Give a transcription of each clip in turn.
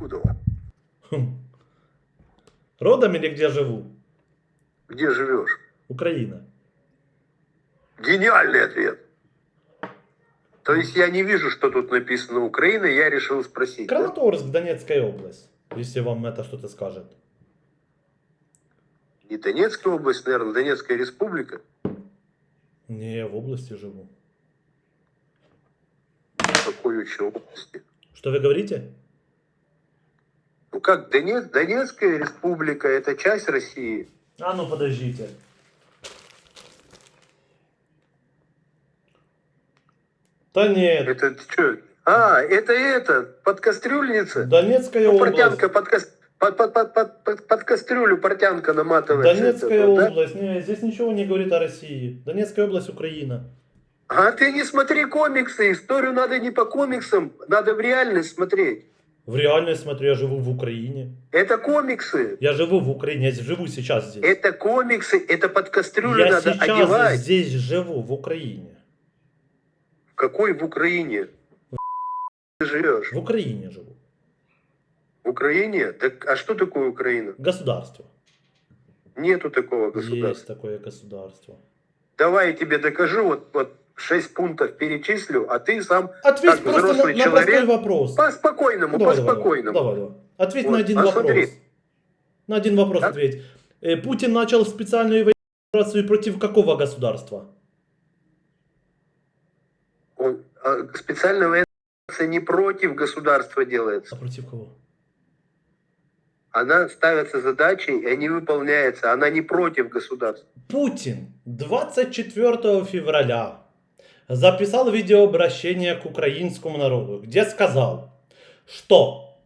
Он? Хм. Родом или где живу? Где живешь? Украина. Гениальный ответ. То есть я не вижу, что тут написано Украина, я решил спросить. да? Краматорск, Донецкая область. Если вам это что-то скажет. Не Донецкая область, наверное, Донецкая республика. Не, я в области живу. В какой еще области? Что вы говорите? Ну как, Донец, Донецкая республика, это часть России. А ну подождите. Да нет. Это что? А, это это, под кастрюльница? Донецкая Ну, область. портянка под, кас- под, под, под, под, под- под кастрюлю портянка наматывается. Донецкая Это, да? область. Не, здесь ничего не говорит о России. Донецкая область, Украина. А ты не смотри комиксы, историю надо не по комиксам, надо в реальность смотреть. В реальность смотрю, я живу в Украине. Это комиксы. Я живу в Украине, я живу сейчас здесь. Это комиксы, это под кастрюлю я надо сейчас одевать. здесь живу, в Украине. В какой в Украине? Ты живешь? В Украине живу. В Украине? Так, а что такое Украина? Государство. Нету такого государства. Есть такое государство. Давай я тебе докажу, вот, вот 6 пунктов перечислю, а ты сам Ответь Как просто на, взрослый на человек? простой вопрос. по спокойному, Давай, по давай, спокойному. Давай. Ответь Вот, на один а вопрос. смотри. На один вопрос Да? ответь. Э, Путин начал специальную военную операцию против какого государства? Он, а, специальная военная операция не против государства делается. А против кого? Она ставится задачей, и они выполняются. Она не против государства. Путин 24 февраля записал видеообращение к украинскому народу, где сказал, что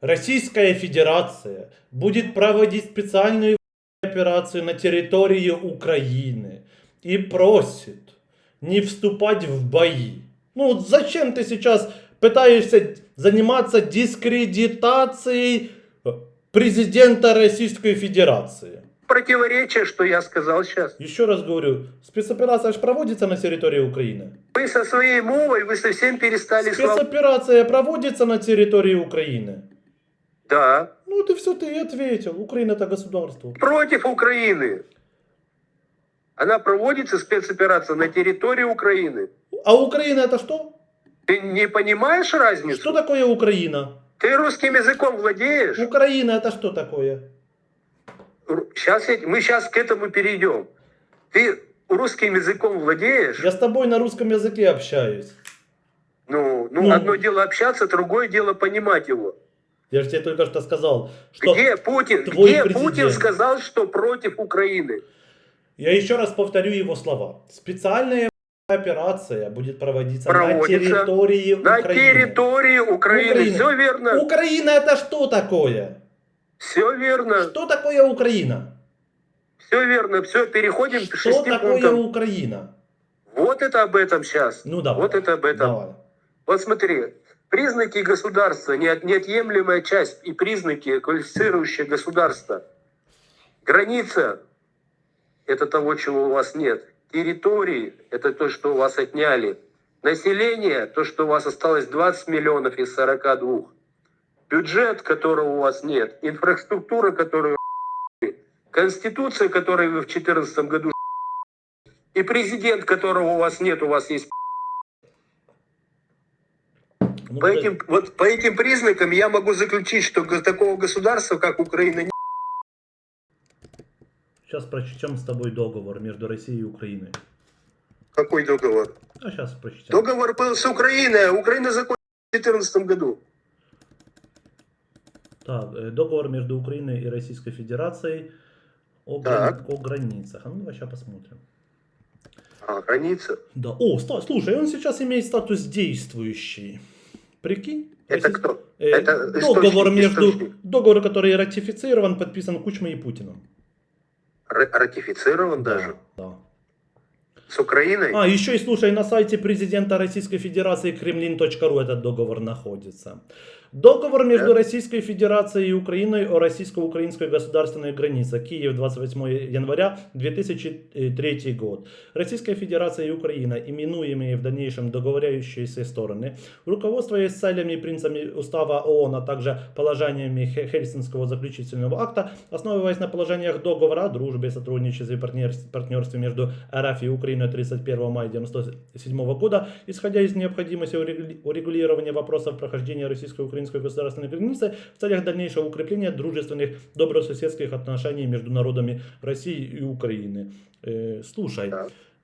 Российская Федерация будет проводить специальную операцию на территории Украины и просит не вступать в бои. Ну вот зачем ты сейчас пытаешься заниматься дискредитацией президента Российской Федерации? Противоречие, что я сказал сейчас. Еще раз говорю, спецоперация же проводится на территории Украины. Вы со своей мовой, вы совсем перестали. Спецоперация проводится на территории Украины. Да. Ну ты все, ты и ответил. Украина это государство. Против Украины. Она проводится, спецоперация, на территории Украины. А Украина это что? Ты не понимаешь разницу? Что такое Украина? Ты русским языком владеешь? Украина это что такое? Сейчас мы сейчас к этому перейдем. Ты русским языком владеешь? Я с тобой на русском языке общаюсь. Ну, ну, Ну. одно дело общаться, другое дело понимать его. Я же тебе только что сказал, что... Где Путин? твой Где президент. Путин сказал, что против Украины? Я еще раз повторю его слова. Специальная операция будет проводиться на Проводится территории На Украины. территории Украины. Украины. Все верно. Украина это что такое? Все верно. Что такое Украина? Все верно. Все, переходим к Что шести такое пунктам. Украина? Вот это об этом сейчас. Ну давай. Вот это об этом. Давай. Вот смотри, признаки государства, неот- неотъемлемая часть и признаки, квалифицирующие государство. Граница – это того, чего у вас нет. Территории – это то, что у вас отняли. Население – то, что у вас осталось 20 миллионов из 42. Бюджет, которого у вас нет. Инфраструктура, которую вы Конституция, которую вы в 2014 году и президент, которого у вас нет, у вас есть Ну, По этим, вот по этим признакам я могу заключить, что го- такого государства, как Украина, нет. Сейчас прочтем с тобой договор между Россией и Украиной. Какой договор? А сейчас прочтем. Договор был с Украиной, а Украина закончила в 2014 году. Так, э, договор между Украиной и Российской Федерацией о, Так. грани- о границах. А ну давай сейчас посмотрим. А, граница. Да. О, слушай, он сейчас имеет статус действующий. Прикинь? Это Российс- кто? Э, Это договор источник, между источник. договор, который ратифицирован, подписан Кучмой и Путиным. Р- ратифицирован даже. Да. С Украиной? А, еще и слушай, на сайте президента Российской Федерации kremlin.ru этот договор находится. Договор между. Российской Федерацией и Украиной о российско-украинской государственной границе. Киев, 28 января 2003 год. Российская Федерация и Украина, именуемые в дальнейшем договоряющиеся стороны, руководствуясь целями и принципами Устава ООН, а также положениями Хе- Хельсинского заключительного акта, основываясь на положениях договора о дружбе, сотрудничестве и партнерс- партнерстве между РФ и Украиной 31 мая 1997 года, исходя из необходимости урегули- урегулирования вопросов прохождения российско-украинской государственной границы в целях дальнейшего укрепления дружественных добрососедских отношений между народами России и Украины. Э, слушай,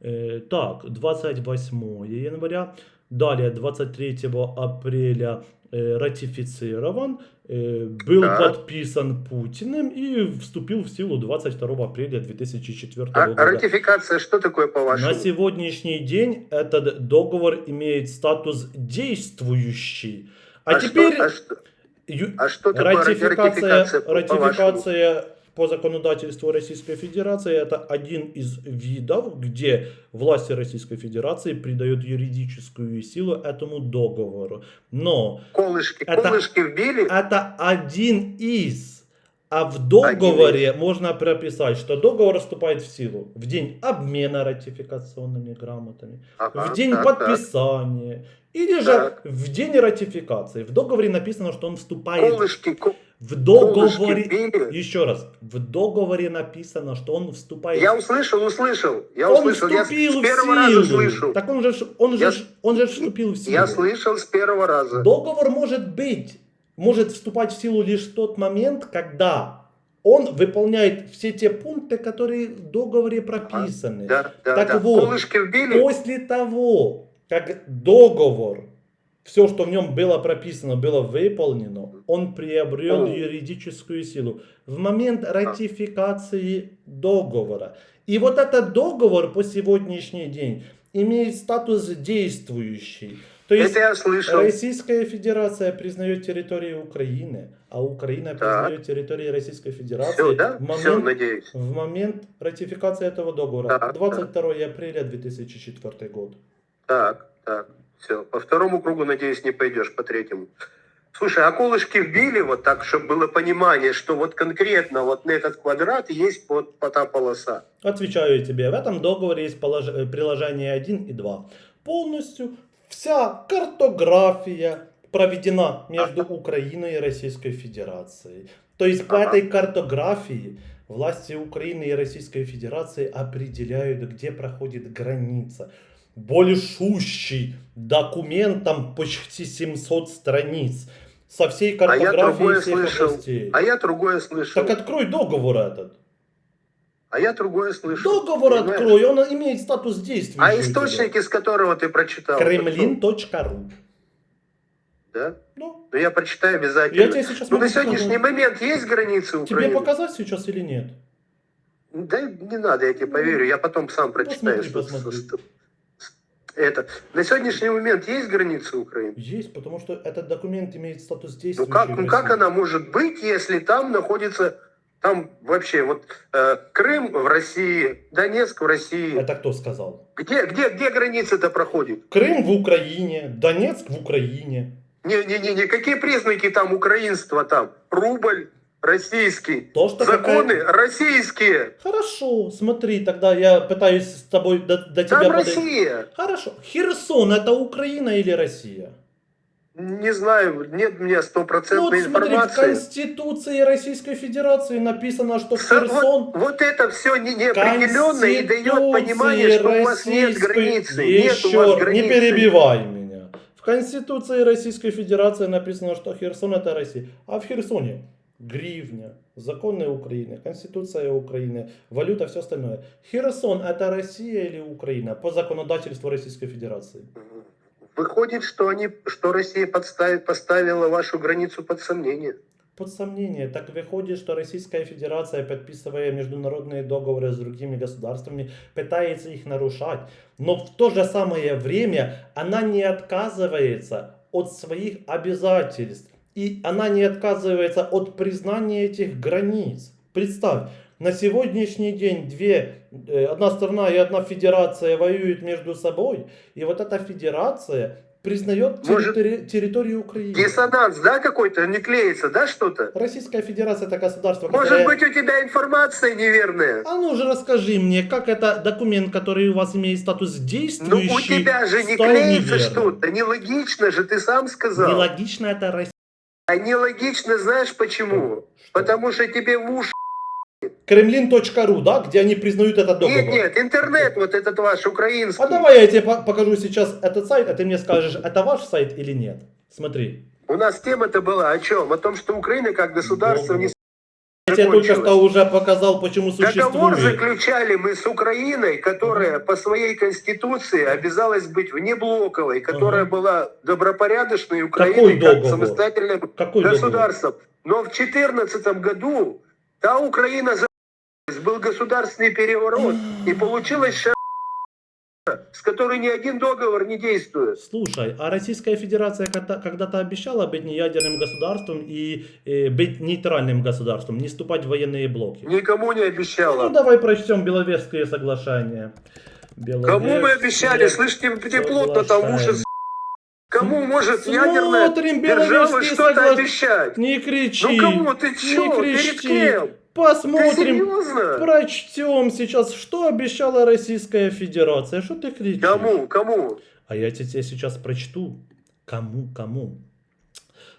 э, так, 28 января, далее 23 апреля э, ратифицирован, э, был Так. подписан Путиным и вступил в силу 22 апреля 2004 А года. ратификация что такое На по-вашему? сегодняшний день этот договор имеет статус действующий. А, что- теперь а что, ю- а что такое ратификация, ратификация, по- ратификация по законодательству Российской Федерации это один из видов, где власти Российской Федерации придают юридическую силу этому договору. Но Колышки, Это- колышки вбили? это один из. А в договоре можно прописать, что договор вступает в силу в день обмена ратификационными грамотами, Ага, в день так, так. подписания или же Так. в день ратификации. В договоре написано, что он вступает Колышки, ко- в колышки договоре. вбили? Еще раз, в договоре написано, что он вступает. Я услышал, услышал. Я он услышал. Я с вступил первого в раза силу. слышу. Так он же, он же, Я- он же вступил в силу. Я слышал с первого раза. Договор может быть, может вступать в силу лишь в тот момент, когда он выполняет все те пункты, которые в договоре прописаны. Да, да, Так да. вот? После того, как договор, все, что в нем было прописано, было выполнено, он приобрел О. юридическую силу в момент ратификации договора. И вот этот договор по сегодняшний день имеет статус действующий. То есть Это я слышал. Российская Федерация признает территории Украины, а Украина Так. признает территории Российской Федерации Все, да? в Все, момент надеюсь. в момент ратификации этого договора. Так, 22 апреля 2004 год. Так, так. Все. По второму кругу, надеюсь, не пойдешь, по третьему. Слушай, а колышки вбили вот так, чтобы было понимание, что вот конкретно вот на этот квадрат есть вот по та полоса. Отвечаю тебе, в этом договоре есть полож- э, приложение 1 и 2. Полностью вся картография проведена между Украиной и Российской Федерацией. То есть по этой картографии власти Украины и Российской Федерации определяют, где проходит граница. Большущий документ, там почти 700 страниц, со всей А я картографией всех слышал. областей. А я другое слышал. Так открой договор этот. А я другое слышал. Договор Понимаешь? открой, он имеет статус действия. А источник, из которого ты прочитал? Кремлин.ру. Да? Ну, Ну, я прочитаю обязательно. я тебе сейчас Ну, могу на сегодняшний показать. момент есть границы Тебе Украины? показать сейчас или нет? Да не надо, я тебе поверю, я потом сам прочитаю. Ну, посмотри, что- посмотри. что- это. На сегодняшний момент есть границы Украины? Есть, потому что этот документ имеет статус Ну действия. как, ну как она может быть, если там находится, там вообще вот э, Крым в России, Донецк в России. Это кто сказал? Где, где, где граница-то проходит? Крым в Украине, Донецк в Украине. Не-не-не, какие признаки там украинства там? Рубль российский, То, что законы какая- российские. Хорошо, смотри, тогда я пытаюсь с тобой до, до тебя Там подойти. Россия. Хорошо. Херсон это Украина или Россия? Не знаю, нет у меня Ну, вот стопроцентной смотри, в информации. Конституции Российской Федерации написано, что С- Херсон Вот, вот это все не, неопределенно и дает понимание, что у вас нет Российской- границы. Нет у Еще вас не границы. перебивай меня. В Конституции Российской Федерации написано, что Херсон это Россия. А в Херсоне гривня, законы Украины, Конституция Украины, валюта, все остальное. Херсон это Россия или Украина по законодательству Российской Федерации? Выходит, что, они, что Россия подставит, поставила вашу границу под сомнение. Под сомнение. Так выходит, что Российская Федерация, подписывая международные договоры с другими государствами, пытается их нарушать. Но в то же самое время она не отказывается от своих обязательств. И она не отказывается от признания этих границ. Представь, на сегодняшний день две, э, одна страна и одна федерация воюют между собой. И вот эта федерация признает Может- территори- территорию Украины. Диссонанс, да, какой-то? Не клеится, да, что-то? Российская Федерация это государство, Может которое... быть, у тебя информация неверная? А ну же расскажи мне, как это документ, который у вас имеет статус Ну, действующий, у тебя же не клеится что-то. Нелогично же, ты сам сказал. Нелогично это Россия. А нелогично знаешь почему? Потому что тебе в уши... Кремлин.ру, да, где они признают этот договор. Нет, нет, интернет вот этот ваш украинский. А давай я тебе по- покажу сейчас этот сайт, а ты мне скажешь, это ваш сайт или нет. Смотри. У нас тема-то была о чем? О том, что Украина как государство не Я тебе только что уже показал, почему Договор существует. заключали мы с Украиной, которая по своей конституции обязалась быть внеблоковой, которая Ага. была добропорядочной Какой Украиной как договор? самостоятельным Какой договор? государством. Но в 2014 году та Украина был государственный переворот, и получилось ша**, с которой ни один договор не действует. Слушай, а Российская Федерация когда- когда-то обещала быть неядерным государством и э, быть нейтральным государством, не вступать в военные блоки. Никому не Ну обещала. давай прочтем Беловежские соглашения. Кому мы обещали? Слышь, тем- тепло-то там уши. Кому может ядерная Смотрим держава что-то соглашения. обещать? Не кричи. Ну кому ты не чё? Перед кричи. кем? Ты Посмотрим. Прочтем сейчас, что обещала Российская Федерация. Что ты кричишь? Кому? Кому? А я тебе сейчас прочту. Кому, кому.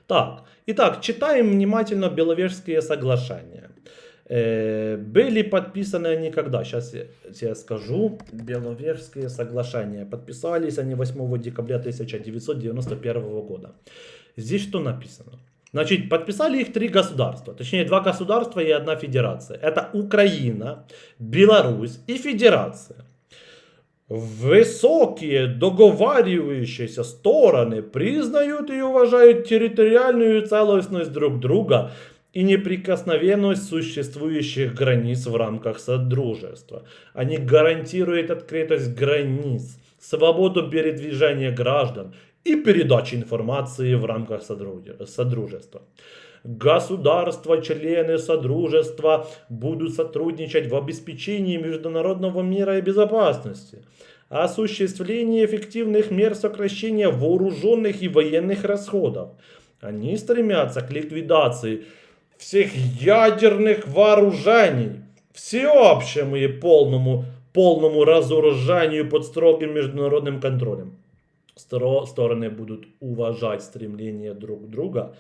Так, итак, читаем внимательно Беловежские соглашения. Э, были подписаны они когда? Сейчас я тебе скажу. Беловежские соглашения. Подписались они 8 декабря 1991 года. Здесь что написано? Значит, подписали их три государства. Точнее, два государства и одна федерация. Это Украина, Беларусь и Федерация. Высокие договаривающиеся стороны признают и уважают территориальную целостность друг друга и неприкосновенность существующих границ в рамках Содружества. Они гарантируют открытость границ, свободу передвижения граждан и передачи информации в рамках Содруж- Содружества. Государства-члены Содружества будут сотрудничать в обеспечении международного мира и безопасности, осуществлении эффективных мер сокращения вооруженных и военных расходов. Они стремятся к ликвидации всех ядерных вооружений, всеобщему и полному, полному разоружению под строгим международным контролем. Стороны будут уважать стремление друг друга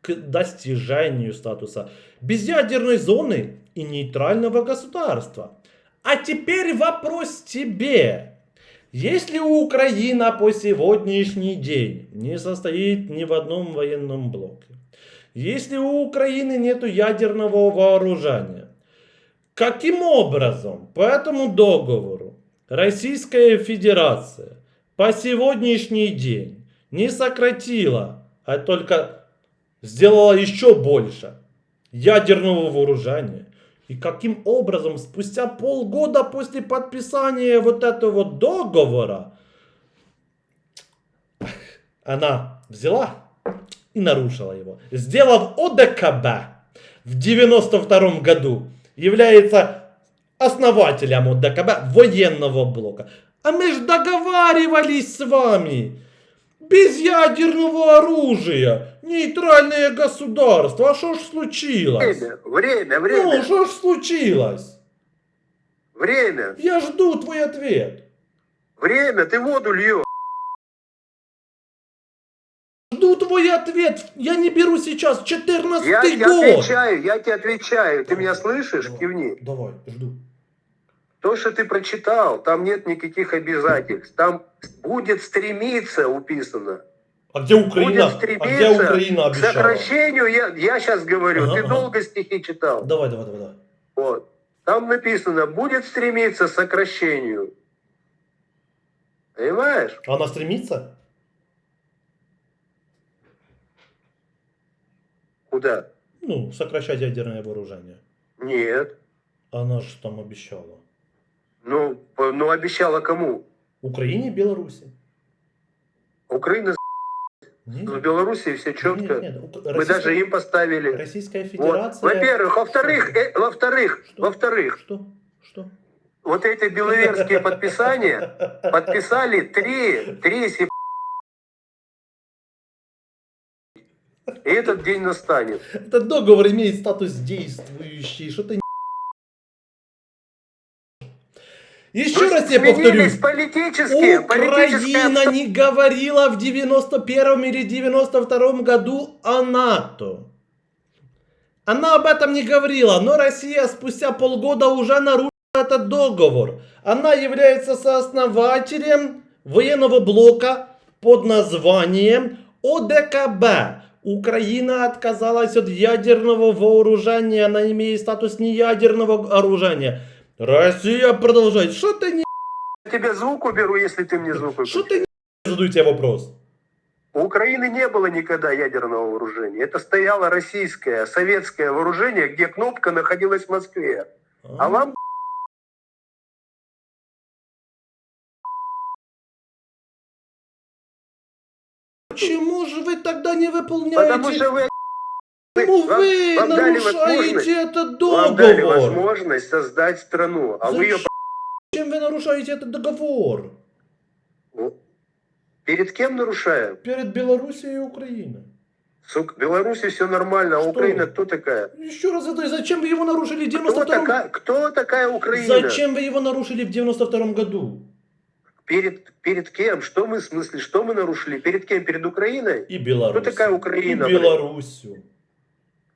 к достижению статуса безъядерной зоны и нейтрального государства. А теперь вопрос тебе. Если Украина по сегодняшний день не состоит ни в одном военном блоке, если у Украины нет ядерного вооружения, каким образом по этому договору Российская Федерация по сегодняшний день не сократила, а только сделала еще больше ядерного вооружения. И каким образом спустя полгода после подписания вот этого договора она взяла и нарушила его, сделав ОДКБ в 92 году, является основателем ОДКБ военного блока. А мы же договаривались с вами. Без ядерного оружия. Нейтральное государство. А что ж случилось? Время, время, Ну, время, что ж случилось? время, Я жду твой ответ. время, ты воду льешь. Ответ. Я не беру сейчас 14 Я, я год. отвечаю, я тебе отвечаю. Ты меня слышишь? Кивни. Давай, жду. То, что ты прочитал, там нет никаких обязательств. Там будет стремиться уписано. А где Украина? Будет А где стремиться Украина к обещала? сокращению, я, я сейчас говорю, Ага, ты ага. долго стихи читал. Давай, давай, давай, давай. Вот. Там написано, будет стремиться к сокращению. Понимаешь? Она стремится? Куда? Ну, сокращать ядерное вооружение. Нет. Она же там обещала. Ну, по- ну обещала кому? Украине и Беларуси. Украина с- Нет, в Белоруссии все четко. нет, нет. Ук- Мы Российская- даже им поставили. Российская Вот. Федерация... Во-первых, во-вторых, э, во-вторых, Что? во-вторых, Что? Что? вот эти беловерские подписания подписали три, три И этот день настанет. Этот договор имеет статус действующий. Что ты не- Еще раз я повторюсь. политические, Украина не говорила в 91 или 92 году о НАТО. Она об этом не говорила, но Россия спустя полгода уже нарушила этот договор. Она является сооснователем военного блока под названием ОДКБ. Украина отказалась от ядерного вооружения, она имеет статус неядерного оружия. Россия продолжает. Что ты не... Я тебе звук уберу, если ты мне звук Что выключишь. ты не... Задаю тебе вопрос. У Украины не было никогда ядерного вооружения. Это стояло российское, советское вооружение, где кнопка находилась в Москве. А вам вы не выполняете? Потому что вы, Почему вам- вы вам нарушаете этот вам дали договор? возможность создать страну, а вы ее Зачем вы нарушаете этот договор? перед кем нарушаем? Перед Белоруссией и Украиной. Сука, Беларуси все нормально, а Что? Украина кто такая? Еще раз задаю, зачем вы его нарушили в Кто 92 такая, кто такая Украина? Зачем вы его нарушили в 92 году? Перед, перед кем? Что мы, в смысле, что мы нарушили? Перед кем? Перед Украиной? И Беларусь. Кто такая Украина, И? Белоруссию.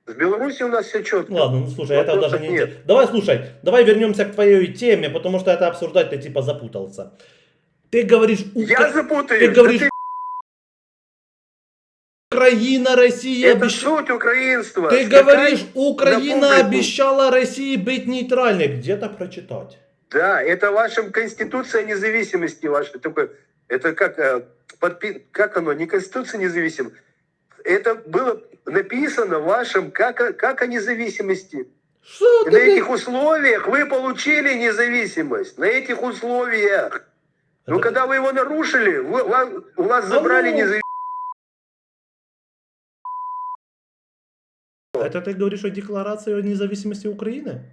С Беларусью у нас все четко. Ладно, ну слушай, это Вопросов даже не... нет. Давай, слушай, давай вернемся к твоей теме, потому что это обсуждать ты типа запутался. Ты говоришь... Я запутаюсь. Ты да говоришь, ты- Украина, Россия... это обещ- суть украинства. Ты Скакать говоришь, на Украина обещала России быть нейтральной. Где-то прочитать. Да, это ваша конституция независимости ваша. Такой, это как, э, подпи- как оно, не конституция независимости. Это было написано в вашем как, как о независимости. Что ты, на этих условиях вы получили независимость. На этих условиях. Но Это- когда вы его нарушили, вы- ва- у вас забрали ну. независимость. Это ты говоришь о декларации о независимости Украины?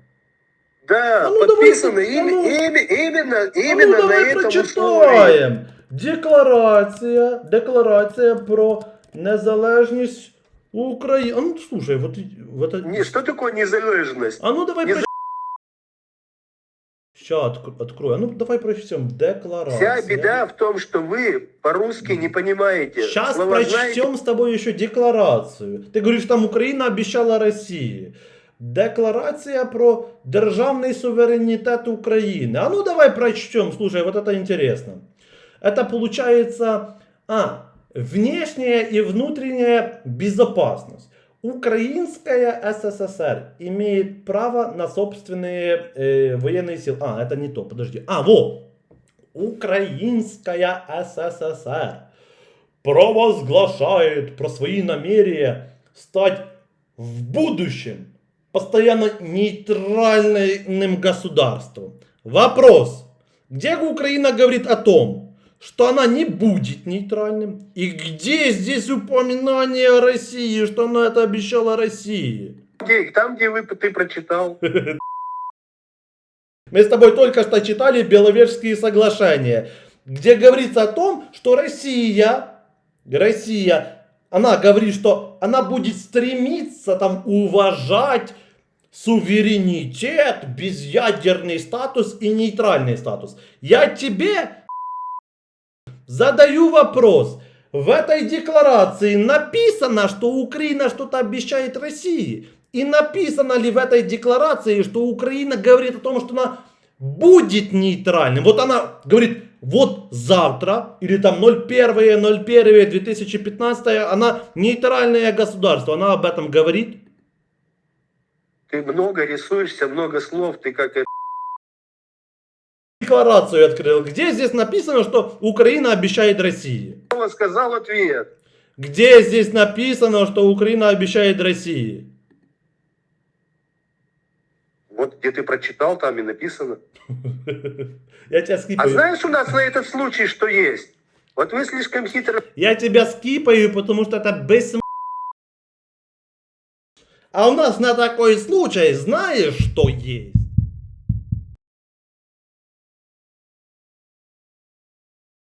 Да, А ну, подписано давай, им- а ну. ими- именно, А ну, именно на давай этом условии. прочитаємо. Декларація, декларація про незалежність України. А ну слушай, вот, вот это... Не, что такое незалежность? А ну давай Не про... Сейчас открою. А ну давай прочтем. Декларация. Вся беда в том, что вы по-русски не понимаете. Сейчас Слова знаете, прочтем с тобой еще декларацию. Ты говоришь, там Україна обіцяла Росії. Декларація про державний суверенітет України. А ну давай прочтем. Слушай, вот это интересно. Это получается, а, внешняя и внутренняя безопасность. Украинская СССР имеет право на собственные э, военные силы. А, это не то, подожди. А, во! Украинская СССР провозглашает про свои намерения стать в будущем постоянно нейтральным государством. Вопрос. Где Украина говорит о том, что она не будет нейтральным? И где здесь упоминание о России, что она это обещала России? где- там, где вы, ты прочитал. Мы с тобой только что читали Беловежские соглашения, где говорится о том, что Россия, Россия, она говорит, что она будет стремиться там уважать суверенитет, безъядерный статус и нейтральный статус. Я тебе задаю вопрос. В этой декларации написано, что Украина что-то обещает России? И написано ли в этой декларации, что Украина говорит о том, что она будет нейтральным? Вот она говорит, вот завтра, или там 01.01.2015, она нейтральное государство. Она об этом говорит? Ты много рисуешься, много слов, ты как это. Декларацию открыл. Где здесь написано, что Украина обещает России? сказал ответ. Где здесь написано, что Украина обещает России? Вот где ты прочитал, там и написано. Я тебя А скипаю. знаешь у нас на этот случай, что есть? Вот вы слишком хитро Я тебя скипаю, потому что это бессм... А у нас на такой случай знаешь, что есть?